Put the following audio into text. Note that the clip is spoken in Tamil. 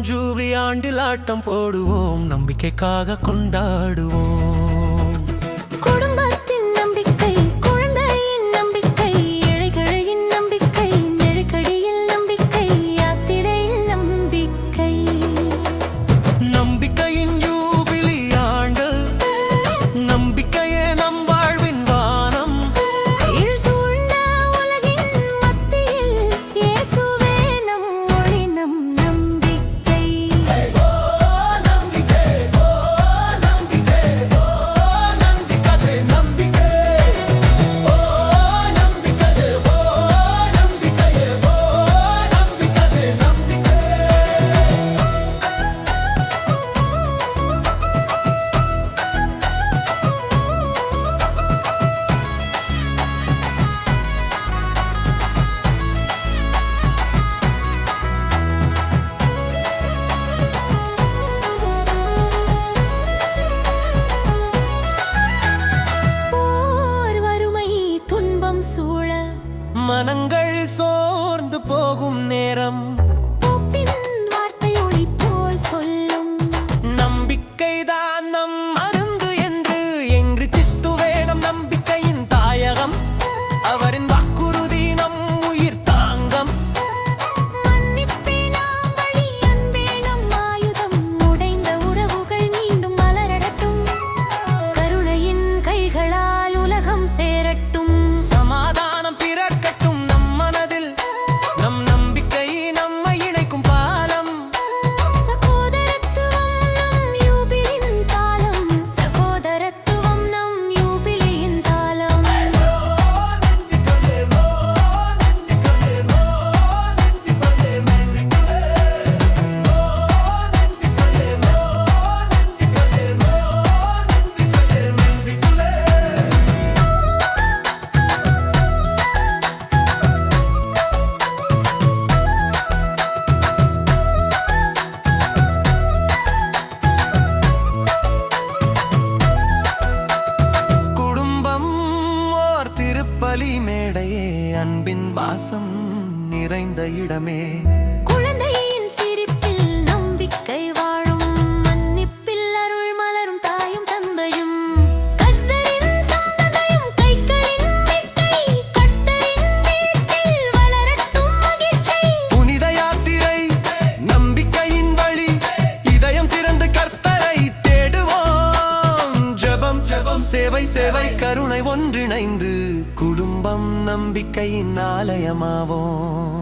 ஜூபிலி ஆண்டில் ஆட்டம் போடுவோம். நம்பிக்கைக்காக கொண்டாடுவோம். வாசம் நிறைந்த இடமே. நம்பிக்கையின் ஆலயமாவோம்.